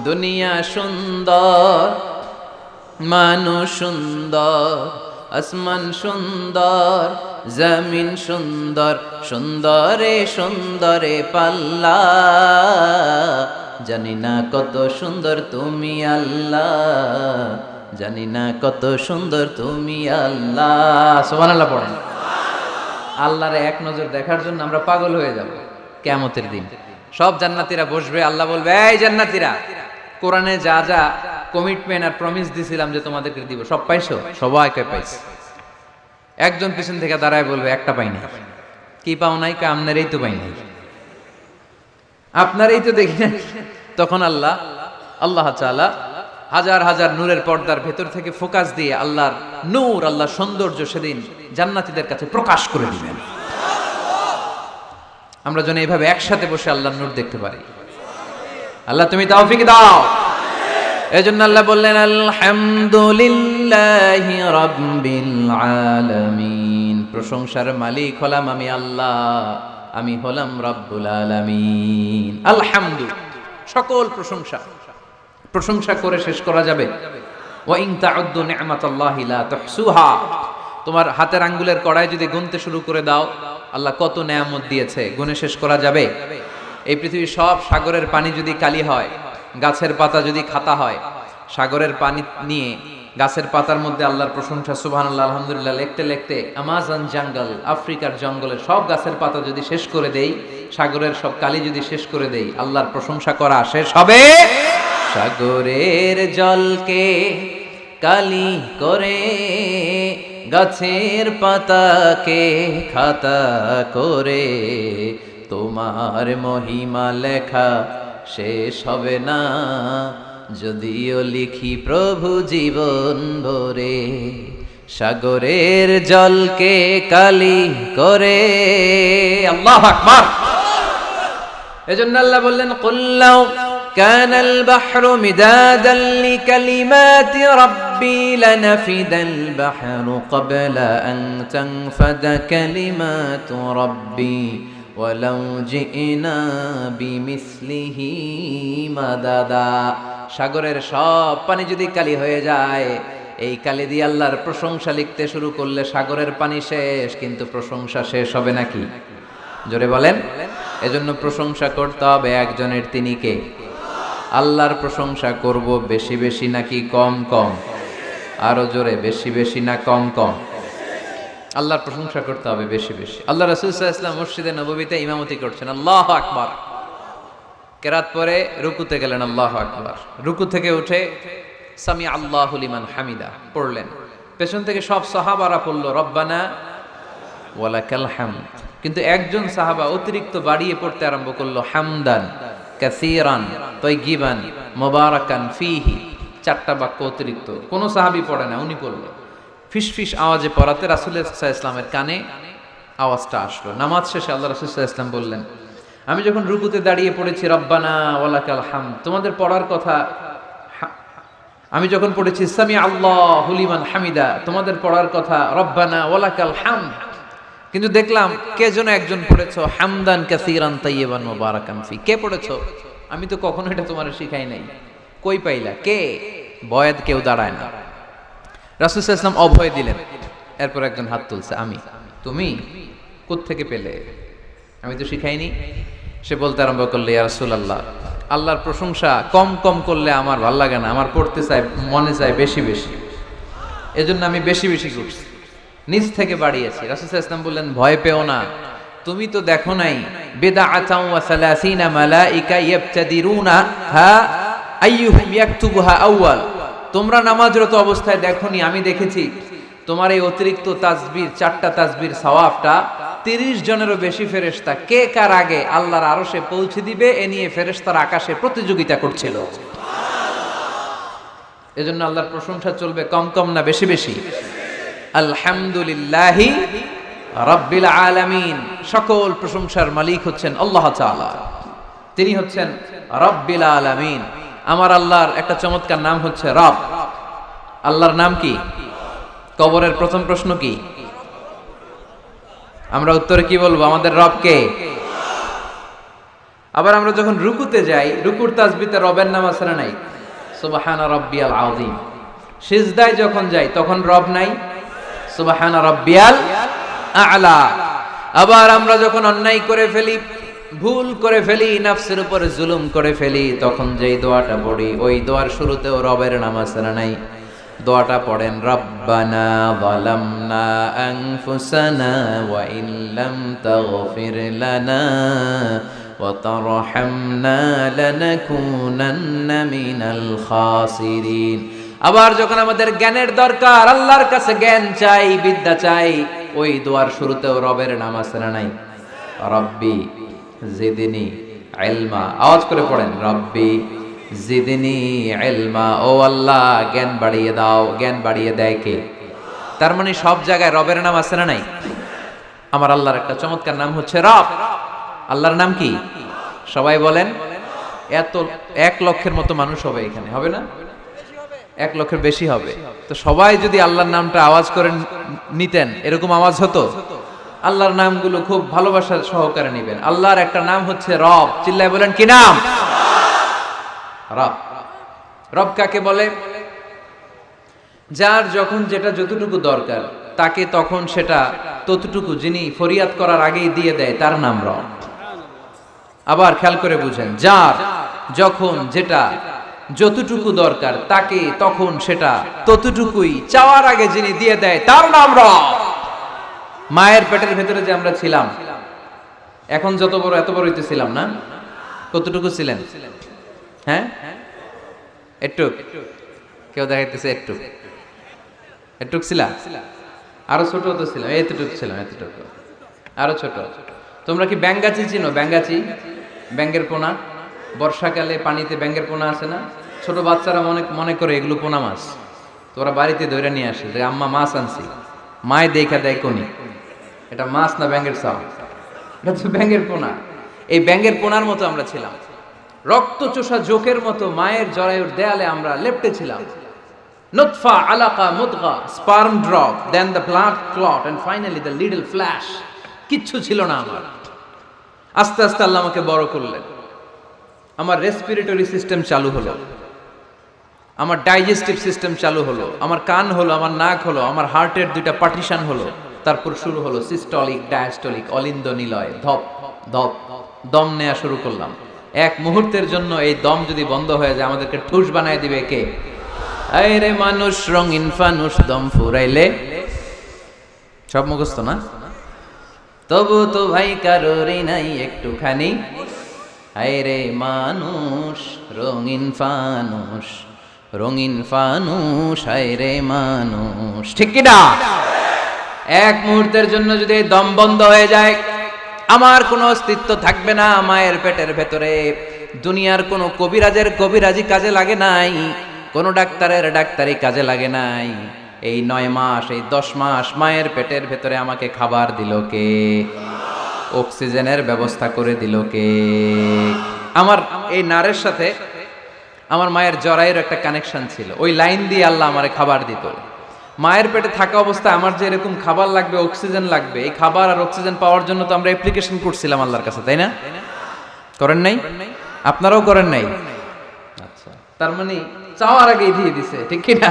দুনিয়া সুন্দর, মানুষ সুন্দর, আসমান সুন্দর, জমিন সুন্দর, সুন্দরে সুন্দরে পাল্লা। জানি না কত সুন্দর তুমি আল্লাহ, জানি না কত সুন্দর তুমি আল্লাহ। সোমান আল্লাহ পড়েন। আল্লাহরে এক নজর দেখার জন্য আমরা পাগল হয়ে যাব। কেমতের দিন। সব জান্নাতীরা বসবে, আল্লাহ বলবে, এই জান্নাতীরা কোরআনে যা যা কমিটমেন্ট আর প্রমিস দিছিলাম যে তোমাদেরকে দিব, সব পাইছো? সবাইকে পাইছো। একজন পিছন থেকে দাঁড়ায় বলবে, একটা পাইনি কি পাও নাই? কা আপনারই তো পাইনি আপনারই তো দেখি তখন আল্লাহ আল্লাহ তাআলা হাজার হাজার নূরের পর্দার ভেতর থেকে ফোকাস দিয়ে আল্লাহর নূর, আল্লাহর সৌন্দর্য সেদিন জান্নাতীদের কাছে প্রকাশ করে দিবেন। আমরা যেন এইভাবে একসাথে বসে আল্লাহর নূর দেখতে পারি। আল্লাহ, তুমি তৌফিক দাও। এজন্য আল্লাহ বললেন, আলহামদুলিল্লাহি রাব্বিল আলামিন। প্রশংসার মালিক হলাম আমি আল্লাহ, আমি হলাম রব্বুল আলামিন। আলহামদু সকল প্রশংসা। প্রশংসা করে শেষ করা যাবে। ওয়া ইন তাউদ্দু নি'মাতাল্লাহি লা তুহসুহা। তোমার হাতের আঙ্গুলের কড়াই যদি গুনতে শুরু করে দাও, আল্লাহ কত নেয়ামত দিয়েছে, গুনে শেষ করা যাবে। এই পৃথিবীর সব সাগরের পানি যদি কালি হয়, গাছের পাতা যদি খাতা হয়, সাগরের পানি নিয়ে গাছের পাতার মধ্যে আল্লাহর প্রশংসা আল্লাহ আলহামদুলিল্লাহ, লেখতে লিখতে আমাজন জঙ্গল, আফ্রিকার জঙ্গলের সব গাছের পাতা যদি শেষ করে দেই, সাগরের সব কালি যদি শেষ করে দেই, আল্লাহর প্রশংসা করা শেষ হবে। সাগরের জলকে কালি করে গাছের পাতাকে খাতা করে তোমার মহিমা লেখা শেষ হবে না যদিও লিখি প্রভু জীবন ভরে সাগরের জলকে কালি করে আল্লাহ আকবার এজন্য আল্লাহ বললেন কুল্লাও كان البحر مدادا لكلمات ربي لنفد البحر قبل أن تنفد كلمات ربي ওয়ালাউ জিনা বিমিসলিহি মাদাদা। সাগরের সব পানি যদি কালি হয়ে যায়, এই কালি দিয়ে আল্লাহর প্রশংসা লিখতে শুরু করলে সাগরের পানি শেষ, কিন্তু প্রশংসা শেষ হবে নাকি? জোরে বলেন। এজন্য প্রশংসা করতে হবে একজনের তিনিকে আল্লাহর প্রশংসা করব বেশি বেশি নাকি কম কম? আরও জোরে, বেশি বেশি না কম কম? আল্লাহর প্রশংসা করতে হবে বেশি বেশি। আল্লাহ রসুল মসজিদে নবীতে ইমামতি করছেন। আল্লাহ আকবার। কেরাত পরে রুকুতে গেলেন আল্লাহ আকবার। রুকু থেকে উঠে সামি আল্লাহ লিমান হামিদা পড়লেন। পেছন থেকে সব সাহাবারা পড়ল, রব্বানা ওয়ালাকাল হামদ। কিন্তু একজন সাহাবা অতিরিক্ত বাড়িয়ে পড়তে আরম্ভ করল, হামদান কাসিরান তৈগিবান মোবারাকান ফিহি। চারটা বাক্য অতিরিক্ত। কোনো সাহাবি পড়ে না, উনি পড়ল। ফিস ফিস আওয়াজে পড়াতে রাসুল ইসলামের কানে আওয়াজটা আসলো। নামাজ শেষে আল্লাহ রাসুল ইসলাম বললেন, আমি যখন রুকুতে দাঁড়িয়ে পড়েছি, রব্বানা ওয়ালাকাল হাম তোমাদের পড়ার কথা আমি যখন পড়েছি সামি আল্লাহ হুলিমান হামিদা, তোমাদের পড়ার কথা রব্বানা ওয়ালাকাল হাম কিন্তু দেখলাম, কে যেন একজন পড়েছো, হামদান কাসিরান তাইয়্যিবান মুবারাকান ফি কে পড়েছো? আমি তো কখনো এটা তোমার শিখাই নাই। কই পাইলা? কে? বয়াদ কেউ দাঁড়ায় না। ইসলাম অভয় দিলেন। এরপর একজন হাত তুলছে, আমি, তুমি থেকে পেলে? আমি তো শিখাইনি। সে বলতে আরম্ভ করলে, ইয়া রাসূলুল্লাহ, আল্লাহর প্রশংসা কম কম করলে আমার ভালো লাগে না, আমার পড়তে চাই মনে চায় বেশি বেশি। এজন্য আমি বেশি বেশি করছি নিজ থেকে বাড়িয়েছি। রাসুল ইসলাম বললেন, ভয় পেও না, তুমি তো দেখো নাই বেদা আচাউ সালাসিনা মালাইকা ইয়াবতাদিরুনা, হা, আইয়ুহুম ইয়াকতুবুহা আউয়াল। তোমরা নামাজরত অবস্থায় দেখোনি, আমি দেখেছি। তোমার এই অতিরিক্ত তাসবির চারটা তাসবির সওয়াবটা তিরিশ জনেরও বেশি ফেরেশতা। কে কার আগে আল্লাহর আরশে পৌঁছে দিবে, এ নিয়ে ফেরেশতার আকাশে প্রতিযোগিতা করছিল। এজন্য আল্লাহর প্রশংসা চলবে কম কম না বেশি বেশি। আলহামদুলিল্লাহি রাব্বিল আলামিন। সকল প্রশংসার মালিক হচ্ছেন আল্লাহ তিনি হচ্ছেন রাব্বিল আলামিন। আমার আল্লাহর একটা চমৎকার নাম হচ্ছে রব। আল্লাহর নাম কি? কবরের প্রথম প্রশ্ন কি? আমরা উত্তরে কি বলব? আমাদের রব কে? আবার আমরা যখন রুকুতে যাই, রুকুর তাজবিতে রবের নাম না নাই? সুবাহানা রব্বিয়াল আযীম। সিজদায় যখন যাই, তখন রব নাই? সুবাহানা রব্বিয়াল আ'লা। আবার আমরা যখন অন্যায় করে ফেলি ভুল করে ফেলি, নাফসের উপরে জুলুম করে ফেলি, তখন যেই দোয়াটা পড়ি, ওই দোয়ার শুরুতেও রবের নাম আছে না নাই? দোয়াটা পড়েন, রব্বানা যালামনা আনফুসানা ওয়া ইল্লাম তাগফির লানা ওয়া লানাকুনান্না মিনাল খাসিরিন। আবার যখন আমাদের জ্ঞানের দরকার, আল্লাহর কাছে জ্ঞান চাই, বিদ্যা চাই, ওই দোয়ার শুরুতেও রবের নাম আছে নাই? রব্বি জিদিনি ইলমা। আওয়াজ করে পড়েন, রব্বি জিদিনি ইলমা। ও আল্লাহ, জ্ঞান বাড়িয়ে দাও, জ্ঞান বাড়িয়ে দেয় কে? তার মানে সব জায়গায় রবের নাম আছে না নাই? আমার আল্লাহর একটা চমৎকার নাম হচ্ছে রব। আল্লাহর নাম কি? সবাই বলেন, এত এক লক্ষের মতো মানুষ হবে এখানে, হবে না? এক লক্ষের বেশি হবে। তো সবাই যদি আল্লাহর নামটা আওয়াজ করে নিতেন, এরকম আওয়াজ হতো? আল্লাহর নামগুলো খুব ভালোবাসার সহকারে নেবেন। আল্লাহর একটা নাম হচ্ছে রব। চিল্লায় বলেন, কি নাম? রব। রব কাকে বলে? যার যখন যেটা যতটুকু দরকার, তাকে তখন সেটা ততটুকু যিনি ফরিয়াদ করার আগেই দিয়ে দেয়, তার নাম রব। আবার খেয়াল করে বুঝেন, যার যখন যেটা যতটুকু দরকার, তাকে তখন সেটা ততটুকুই চাওয়ার আগে যিনি দিয়ে দেয়, তার নাম রব। মায়ের পেটের ভেতরে যে আমরা ছিলাম, এখন যত বড়, এত বড় ছিলাম না? কতটুকু ছিলেন? হ্যাঁ? একটু। কেউ দেখাইতেছে একটু। একটুক ছিলাম আরও ছোট তো ছিলাম, এতটুকু ছিলাম, এতটুকু। আরও ছোট। তোমরা কি ব্যাঙ্গাচি চিনো? ব্যাঙ্গাচি? ব্যাঙ্গের পোনা? বর্ষাকালে পানিতে ব্যাঙ্গের পোনা আছে না? ছোট বাচ্চারা মনে মনে করে এগুলো পোনা মাছ। তোরা বাড়িতে ধরে নিয়ে আসে, যে আম্মা মাছ আনছি। মায় দেখা দেয় কোনি এটা মাছ না ব্যাঙ্গের সাউ এটা তো ব্যাঙ্গের পোনা এই ব্যাঙ্গের পোনার মতো আমরা ছিলাম। রক্ত চোষা জোকের মতো মায়ের জরায়ুর দেয়ালে আমরা লেপটে ছিলাম। নুতফা, আলাকা মুদগা sperm drop, then the blood clot and finally the little flesh কিচ্ছু ছিল না আমার। আস্তে আস্তে আল্লাহ আমাকে বড় করলেন। আমার রেসপিরেটরি সিস্টেম চালু হলো। আমার ডাইজেস্টিভ সিস্টেম চালু হলো, আমার কান হলো, আমার নাক হলো, আমার হার্টের দুইটা পার্টিশন হলো, তারপর শুরু হলো সিস্টলিক ডায়াস্টলিক অলিন্দ নিলয় ধপ ধপ, দম নেওয়া শুরু করলাম। এক মুহূর্তের জন্য এই দম যদি বন্ধ হয়ে যায়, আমাদেরকে ঠুস বানায় দিবে কে? রে মানুষ, রঙিন ফানুষ, দম ফুরাইলে। সব মুখস্থ না? তবু তো ভাই কারোরই নাই একটুখানি। রে মানুষ, রঙিন ফানুষ রঙিন ফানুষ রে মানুষ। ঠিক কিনা এক মুহূর্তের জন্য যদি দম বন্ধ হয়ে যায়, আমার কোনো অস্তিত্ব থাকবে না মায়ের পেটের ভেতরে। দুনিয়ার কোনো কবিরাজের কবিরাজি কাজে লাগে নাই, কোনো ডাক্তারের ডাক্তারি কাজে লাগে নাই। এই নয় মাস, এই দশ মাস মায়ের পেটের ভেতরে আমাকে খাবার দিল কে? অক্সিজেনের ব্যবস্থা করে দিল কে? আমার এই নারের সাথে আমার মায়ের জরায়ের একটা কানেকশন ছিল। ওই লাইন দিয়ে আল্লাহ আমার খাবার দিত। মায়ের পেটে থাকা অবস্থায় আমার যে এরকম খাবার লাগবে অক্সিজেন লাগবে, এই খাবার আর অক্সিজেন পাওয়ার জন্য তো আমরা অ্যাপ্লিকেশন করছিলাম আল্লাহর কাছে, তাই না? করেন নাই? আপনারাও করেন নাই? আচ্ছা। তার মানে চাওয়ার আগেই দিয়ে দিছে, ঠিক কিনা?